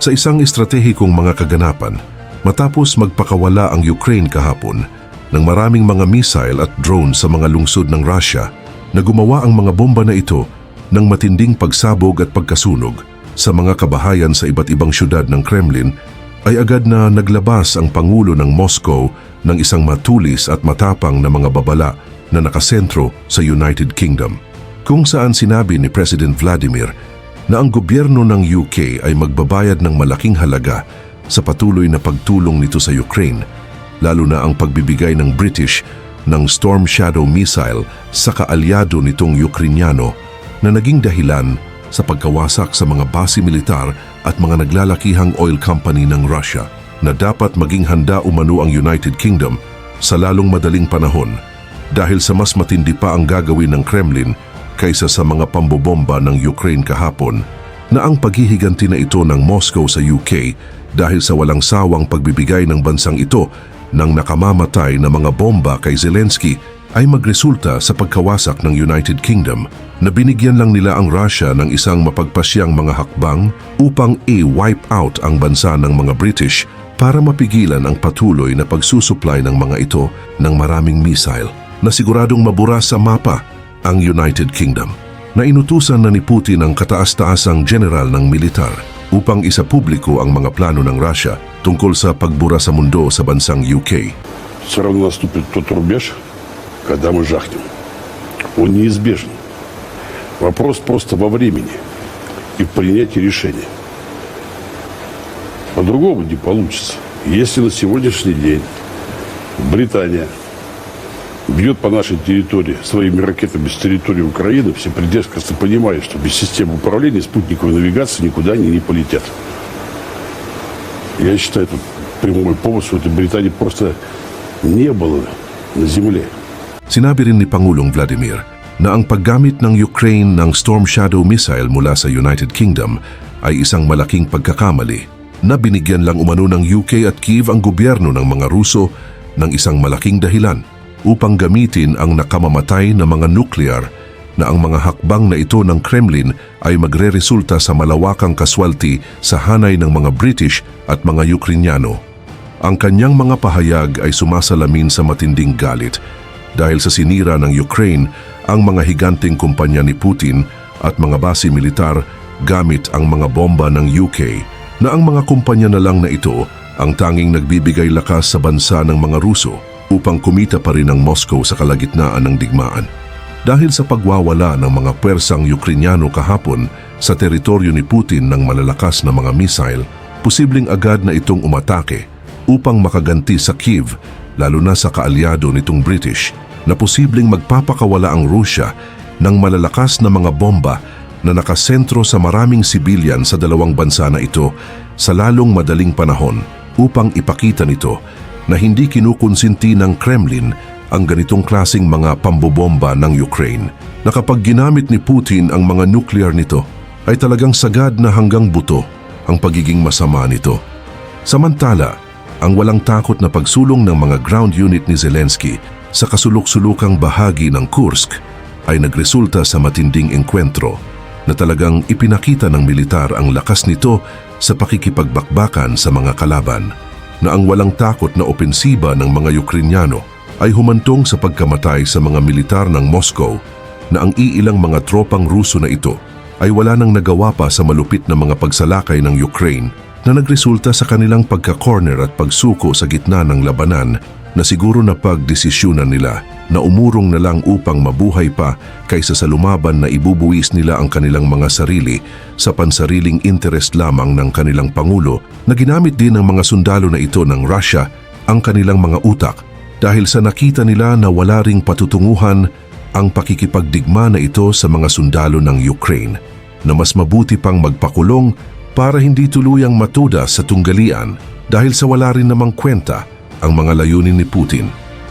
Sa isang estratehikong mga kaganapan, matapos magpakawala ang Ukraine kahapon ng maraming mga missile at drone sa mga lungsod ng Russia, na gumawa ang mga bomba na ito ng matinding pagsabog at pagkasunog sa mga kabahayan sa iba't ibang syudad ng Kremlin, ay agad na naglabas ang Pangulo ng Moscow ng isang matulis at matapang na mga babala na nakasentro sa United Kingdom, kung saan sinabi ni President Vladimir na ang gobyerno ng UK ay magbabayad ng malaking halaga sa patuloy na pagtulong nito sa Ukraine, lalo na ang pagbibigay ng British ng Storm Shadow missile sa kaalyado nitong Ukrainyano na naging dahilan sa pagkawasak sa mga base militar at mga naglalakihang oil company ng Russia na dapat maging handa umano ang United Kingdom sa lalong madaling panahon dahil sa mas matindi pa ang gagawin ng Kremlin kaysa sa mga pambobomba ng Ukraine kahapon na ang paghihiganti na ito ng Moscow sa UK dahil sa walang sawang pagbibigay ng bansang ito ng nakamamatay na mga bomba kay Zelensky ay magresulta sa pagkawasak ng United Kingdom na binigyan lang nila ang Russia ng isang mapagpasyang mga hakbang upang i-wipe out ang bansa ng mga British para mapigilan ang patuloy na pagsusupply ng mga ito ng maraming missile na siguradong mabura sa mapa ang United Kingdom na inutusan na ni Putin ang kataas-taasang general ng militar upang isa publiko ang mga plano ng Russia tungkol sa pagbura sa mundo sa bansang UK. Все равно наступит тот рубеж, когда мы жахнем. Он неизбежен. Вопрос просто во времени и в принятии решения. По-другому не получится. Если на сегодняшний день Британия бьет по нашей территории своими ракетами с территории Украины, все прекрасно понимают, что без системы управления спутниковой навигации никуда они не полетят. Я считаю, это прямой повод, что этой Британии просто не было на земле. Sinabi rin ni Pangulong Vladimir na ang paggamit ng Ukraine ng Storm Shadow missile mula sa United Kingdom ay isang malaking pagkakamali na binigyan lang umano ng UK at Kiev ang gobyerno ng mga Ruso ng isang malaking dahilan upang gamitin ang nakamamatay na mga nuclear na ang mga hakbang na ito ng Kremlin ay magre-resulta sa malawakang kaswalti sa hanay ng mga British at mga Ukrainyano. Ang kanyang mga pahayag ay sumasalamin sa matinding galit dahil sa sinira ng Ukraine ang mga higanting kumpanya ni Putin at mga base militar gamit ang mga bomba ng UK na ang mga kumpanya na lang na ito ang tanging nagbibigay lakas sa bansa ng mga Ruso upang kumita pa rin ang Moscow sa kalagitnaan ng digmaan. Dahil sa pagwawala ng mga pwersang Ukrainyano kahapon sa teritoryo ni Putin ng malalakas na mga missile, posibleng agad na itong umatake upang makaganti sa Kiev lalo na sa kaalyado nitong British na posibleng magpapakawala ang Rusya ng malalakas na mga bomba na nakasentro sa maraming sibilyan sa dalawang bansa na ito sa lalong madaling panahon upang ipakita nito na hindi kinukonsinti ng Kremlin ang ganitong klasing mga pambobomba ng Ukraine na kapag ginamit ni Putin ang mga nuclear nito ay talagang sagad na hanggang buto ang pagiging masama nito. Samantala, ang walang takot na pagsulong ng mga ground unit ni Zelensky sa kasulok-sulukang bahagi ng Kursk ay nagresulta sa matinding engkwentro na talagang ipinakita ng militar ang lakas nito sa pakikipagbakbakan sa mga kalaban na ang walang takot na opensiba ng mga Ukrainyano ay humantong sa pagkamatay sa mga militar ng Moscow na ang iilang mga tropang Ruso na ito ay wala nang nagawa pa sa malupit na mga pagsalakay ng Ukraine na nagresulta sa kanilang pagka-corner at pagsuko sa gitna ng labanan na siguro na pagdesisyunan nila na umurong na lang upang mabuhay pa kaysa sa lumaban na ibubuwis nila ang kanilang mga sarili sa pansariling interest lamang ng kanilang Pangulo na ginamit din ng mga sundalo na ito ng Russia ang kanilang mga utak dahil sa nakita nila na wala ring patutunguhan ang pakikipagdigma na ito sa mga sundalo ng Ukraine na mas mabuti pang magpakulong para hindi tuluyang matuda sa tunggalian dahil sa wala rin namang kwenta ang mga layunin ni Putin.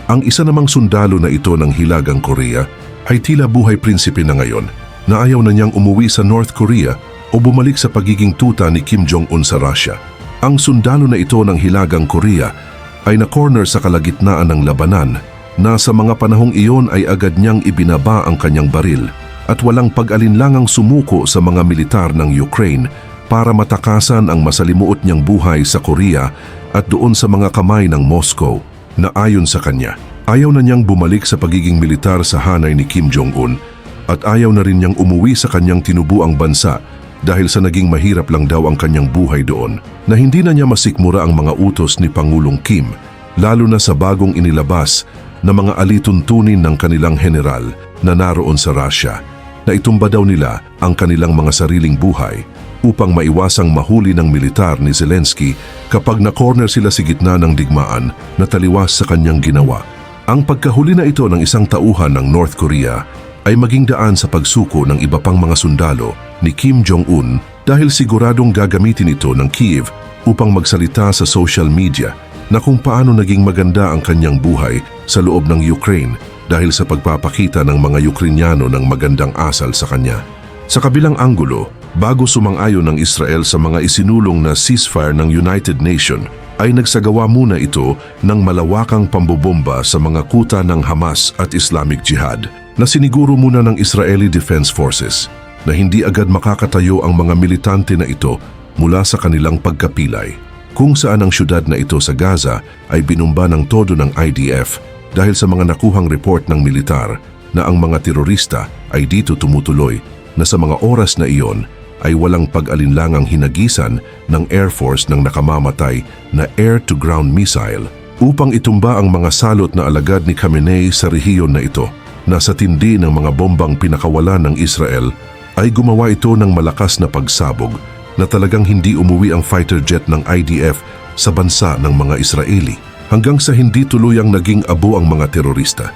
Ang isa namang sundalo na ito ng Hilagang Korea ay tila buhay prinsipe na ngayon na ayaw na niyang umuwi sa North Korea o bumalik sa pagiging tuta ni Kim Jong-un sa Russia. Ang sundalo na ito ng Hilagang Korea ay na-corner sa kalagitnaan ng labanan na sa mga panahong iyon ay agad niyang ibinaba ang kanyang baril at walang pag-alinlangang sumuko sa mga militar ng Ukraine para matakasan ang masalimuot niyang buhay sa Korea at doon sa mga kamay ng Moscow na ayon sa kanya, ayaw na niyang bumalik sa pagiging militar sa hanay ni Kim Jong-un at ayaw na rin niyang umuwi sa kanyang tinubuang bansa dahil sa naging mahirap lang daw ang kanyang buhay doon na hindi na niya masikmura ang mga utos ni Pangulong Kim lalo na sa bagong inilabas na mga alituntunin ng kanilang general na naroon sa Russia na itumba daw nila ang kanilang mga sariling buhay upang maiwasang mahuli ng militar ni Zelensky kapag na-corner sila sa gitna ng digmaan na taliwas sa kanyang ginawa. Ang pagkahuli na ito ng isang tauhan ng North Korea ay maging daan sa pagsuko ng iba pang mga sundalo ni Kim Jong-un dahil siguradong gagamitin ito ng Kiev upang magsalita sa social media na kung paano naging maganda ang kanyang buhay sa loob ng Ukraine dahil sa pagpapakita ng mga Ukrainyano ng magandang asal sa kanya. Sa kabilang anggulo, bago sumang-ayon ng Israel sa mga isinulong na ceasefire ng United Nation, ay nagsagawa muna ito ng malawakang pambobomba sa mga kuta ng Hamas at Islamic Jihad na siniguro muna ng Israeli Defense Forces na hindi agad makakatayo ang mga militante na ito mula sa kanilang pagkapilay. Kung saan ang syudad na ito sa Gaza ay binumba ng todo ng IDF dahil sa mga nakuhang report ng militar na ang mga terorista ay dito tumutuloy na sa mga oras na iyon ay walang pag-alinlangang hinagisan ng Air Force ng nakamamatay na air-to-ground missile upang itumba ang mga salot na alagad ni Khamenei sa rehiyon na ito na tindi ng mga bombang pinakawalan ng Israel ay gumawa ito ng malakas na pagsabog na talagang hindi umuwi ang fighter jet ng IDF sa bansa ng mga Israeli hanggang sa hindi tuluyang naging abo ang mga terorista.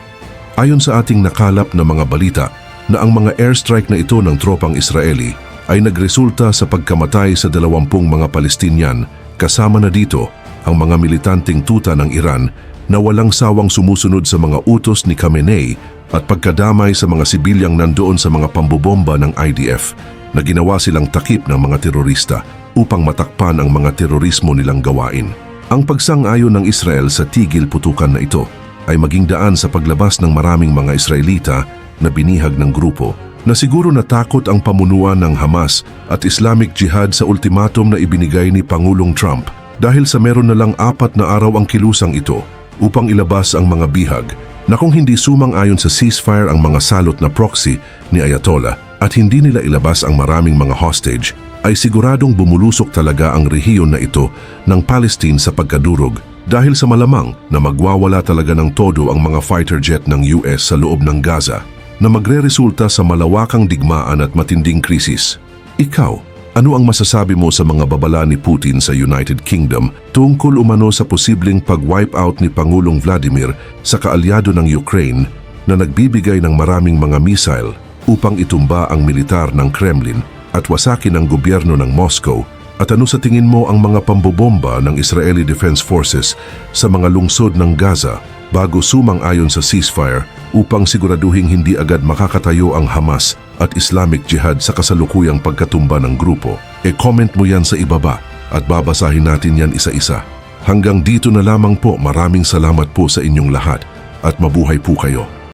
Ayon sa ating nakalap na mga balita na ang mga airstrike na ito ng tropang Israeli ay nagresulta sa pagkamatay sa dalawampung mga Palestinian kasama na dito ang mga militanteng tuta ng Iran na walang sawang sumusunod sa mga utos ni Khamenei at pagkadamay sa mga sibilyang nandoon sa mga pambobomba ng IDF na ginawa silang takip ng mga terorista upang matakpan ang mga terorismo nilang gawain. Ang pagsang-ayon ng Israel sa tigil putukan na ito ay maging daan sa paglabas ng maraming mga Israelita na binihag ng grupo na siguro natakot ang pamunuan ng Hamas at Islamic Jihad sa ultimatum na ibinigay ni Pangulong Trump dahil sa meron na lang apat na araw ang kilusang ito upang ilabas ang mga bihag na kung hindi sumang-ayon sa ceasefire ang mga salot na proxy ni Ayatollah at hindi nila ilabas ang maraming mga hostage, ay siguradong bumulusok talaga ang rehiyon na ito ng Palestine sa pagkadurog dahil sa malamang na magwawala talaga ng todo ang mga fighter jet ng US sa loob ng Gaza na magre-resulta sa malawakang digmaan at matinding krisis. Ikaw, ano ang masasabi mo sa mga babala ni Putin sa United Kingdom tungkol umano sa posibleng pag-wipe out ni Pangulong Vladimir sa kaalyado ng Ukraine na nagbibigay ng maraming mga missile upang itumba ang militar ng Kremlin at wasakin ang gobyerno ng Moscow? At ano sa tingin mo ang mga pambobomba ng Israeli Defense Forces sa mga lungsod ng Gaza bago sumang-ayon sa ceasefire upang siguraduhing hindi agad makakatayo ang Hamas at Islamic Jihad sa kasalukuyang pagkatumba ng grupo. E-comment mo yan sa ibaba at babasahin natin yan isa-isa. Hanggang dito na lamang po maraming salamat po sa inyong lahat at mabuhay po kayo.